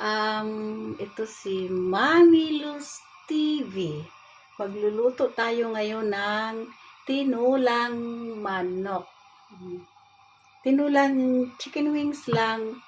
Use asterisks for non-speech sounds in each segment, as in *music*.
Um, ito si Mami Luz TV. Magluluto tayo ngayon ng tinulang manok. Mm. Tinulang chicken wings lang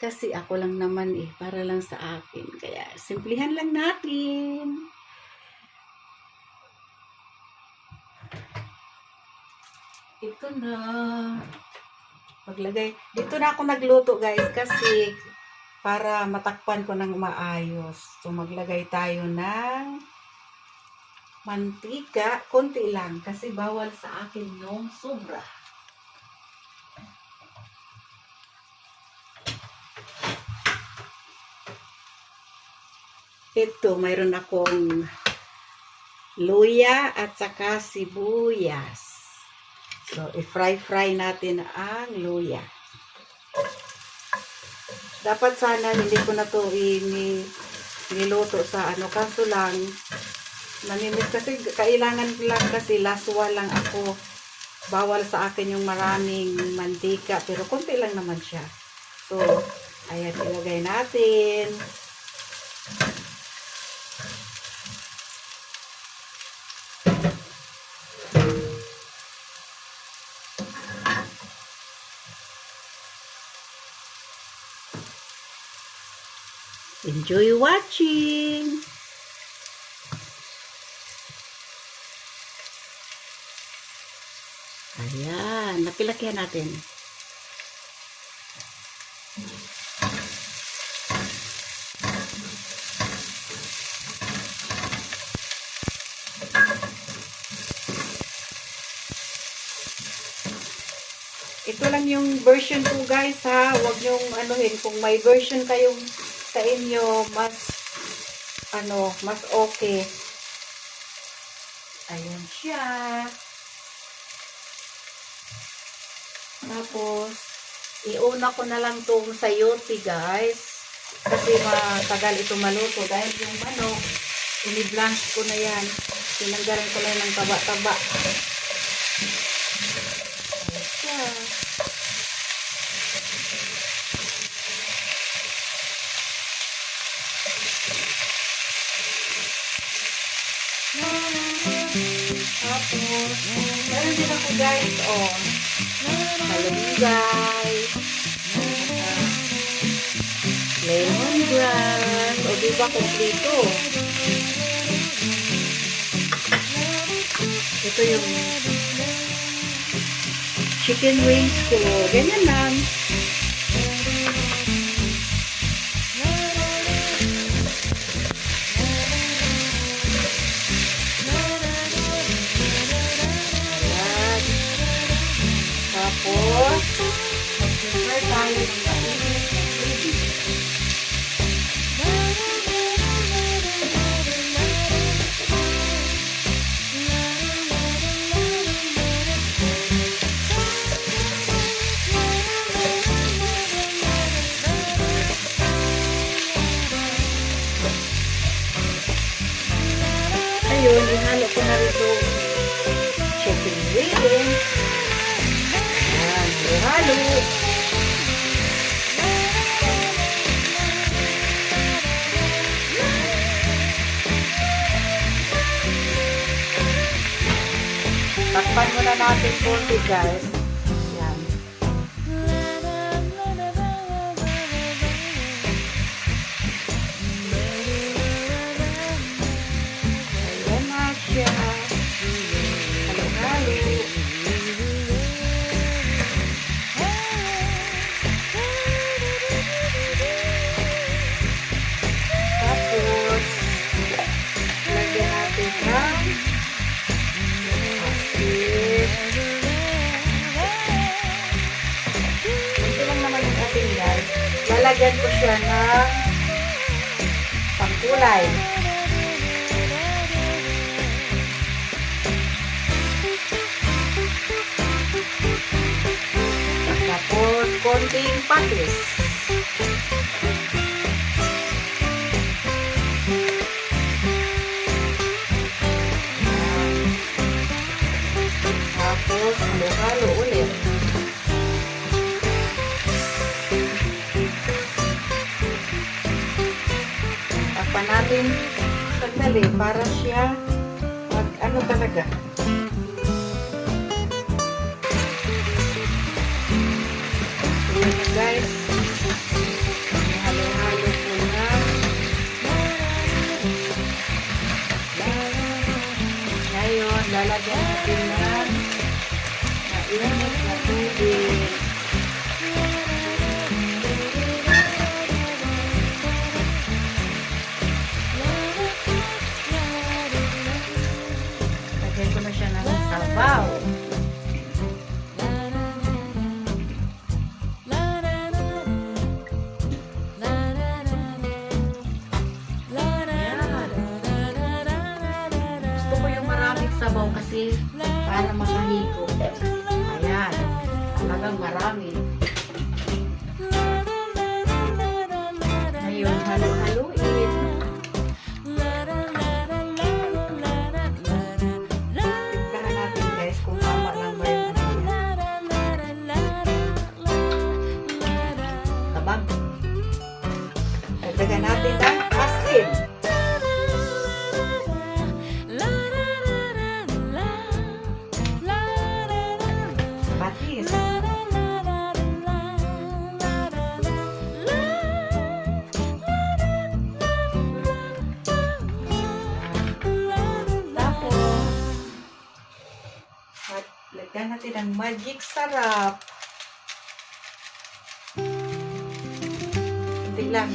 kasi ako lang naman eh, para lang sa akin. Kaya simplihan lang natin. Ito na. Maglagay. Dito na ako nagluto guys kasi para matakpan ko ng maayos. So maglagay tayo ng mantika, konti lang kasi bawal sa akin yung sobra. Ito, mayroon akong luya at saka sibuyas. So, i-fry-fry natin ang luya. Dapat sana hindi ko na to ini niluto sa ano. Kaso lang namimiss kasi kailangan lang kasi laswa lang ako. Bawal sa akin yung maraming mantika pero konti lang naman siya. So ayan ilagay natin enjoy watching Ayan, napilakihan natin. Ito lang yung version ko guys ha. Huwag yung anuhin. Kung may version kayong sa inyo, mas ano, mas okay. Ayan siya. Tapos, iuna ko na lang itong sayote, guys. Kasi matagal ito maluto. Dahil yung manok, ini-blanch ko na yan. Tinanggalan ko lang ng taba-taba. Ayan siya. Tapos, meron din ako guys, oh. Malunggay. ah, Lemongrass. O, di ba kompleto? Ito yung chicken wings ko. Ganyan lang. Mag-prepare tayo ng mainit na gravy. Ayun, ihalo ko na rin Takpan muna natin konti guys. Lalagyan ko siya ng pangkulay. Tapos, konting patis. Tapos, halo-halo ulit. Natin sandali para siya mag ano talaga. Ayan na guys. Halo-halo po na. Ngayon, lalagyan natin ng mainit na tubig. Tignan natin guys kung tama lang ba yung ano niya. Tabang. Dagdagan natin ng asin. Patis. Natin ang magic sarap. Hindi lang.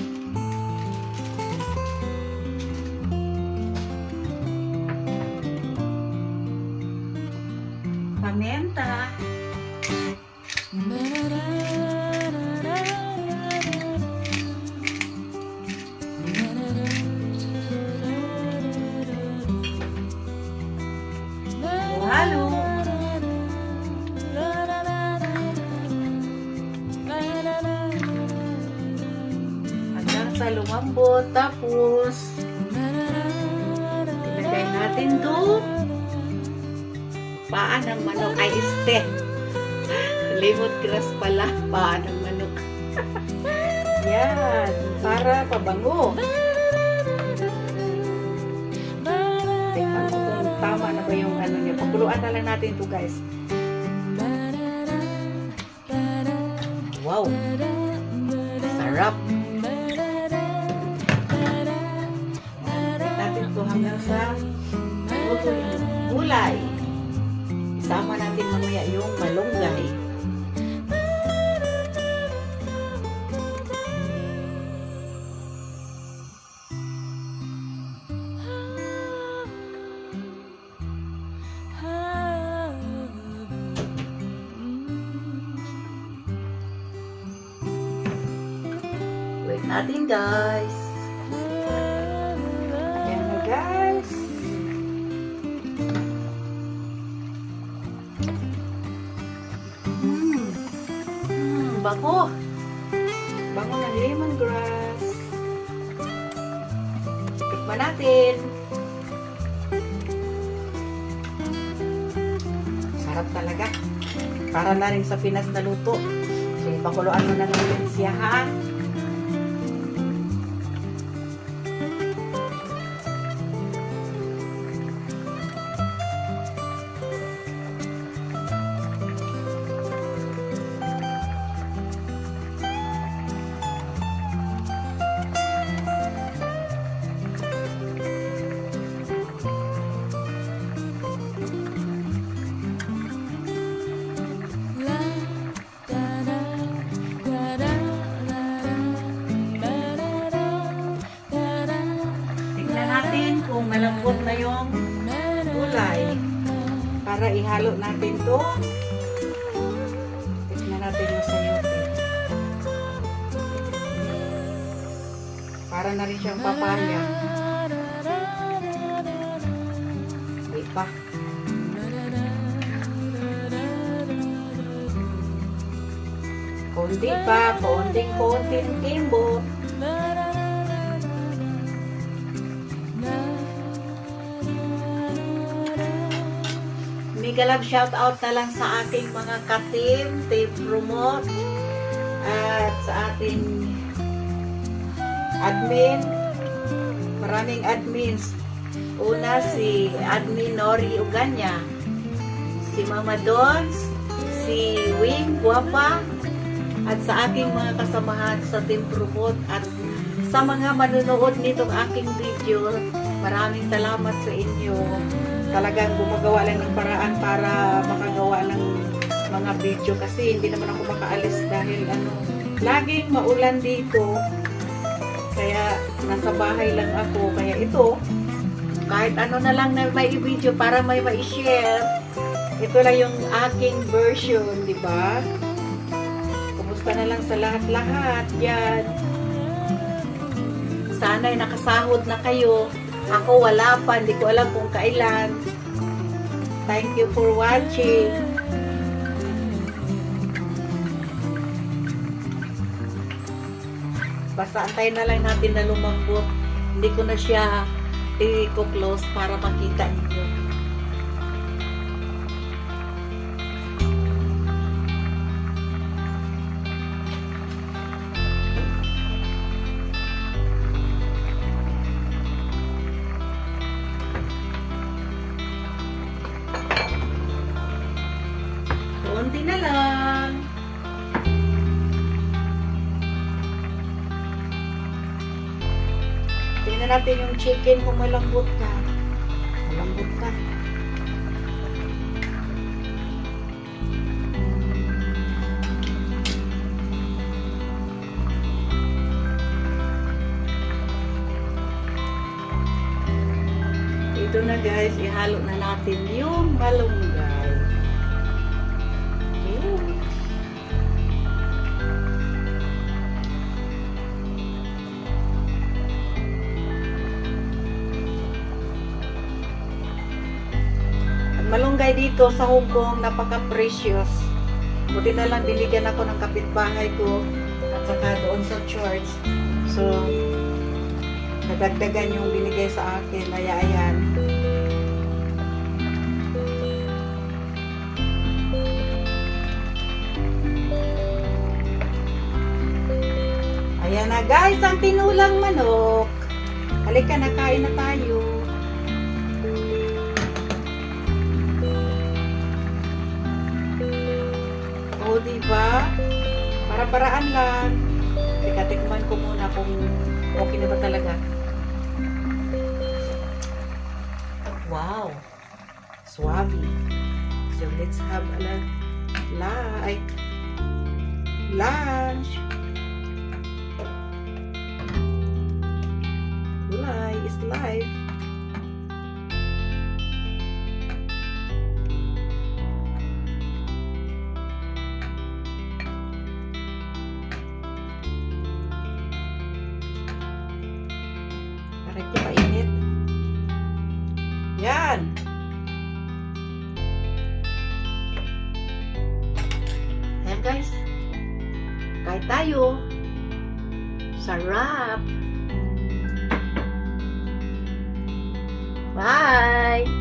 Pamenta. Halo. To paa ng manok ay este. Limot grass pala, paa ng manok. *laughs* Yan, para pabango. Tingnan ko kung tama na ba yung ano niya. Pakuluan na lang natin to guys. Wow, sarap. Tingnan Isama natin mamaya yung malunggay. Natin guys. Bango. Bango ng lemongrass. Tikman natin. Sarap talaga. Para na rin sa Pinas na luto. So, ipakuluan mo na natin siya ha. To. Tignan natin yung sayote. Para na rin siyang papaya. Hindi pa. Konti pa, konting-konting timbo. Love shout out na lang sa ating mga ka-team, team promote, at sa ating admin. Maraming admins. Una si admin Nori Uganya, si Mama Dons, si Wing Guapa, at sa aking mga kasamahan sa Team Promote at sa mga manonood nitong aking video, maraming salamat sa inyo. Talagang gumagawa lang ng paraan para makagawa ng mga video kasi hindi naman ako makaalis dahil ano, laging maulan dito. Kaya nasa bahay lang ako. Kaya ito, kahit ano na lang na may video para may ma-share. Ito lang yung aking version, di ba? Kumusta na lang sa lahat-lahat. Yan. Sana'y nakasahod na kayo. Ako wala pa, hindi ko alam kung kailan. Thank you for watching. Basta antayin na lang natin na lumambot. Hindi ko na siya i-close para makita niyo. Natin yung chicken kung malambot ka. Malambot ka. Ito na guys, ihalo na natin yung malunggay. Dito sa Hong Kong, napaka-precious. Buti na lang binigyan ako ng kapitbahay ko at saka doon sa church. So, nadagdagan yung binigay sa akin. Kaya ayan. Ayan na guys, ang tinulang manok. Halika na, kain na tayo. Para-paraan lang. Teka, tikman ko muna kung okay na ba talaga. Wow! Suave. So, let's have a like, lunch. Gulay is life. Kahit tayo. Sarap. Bye!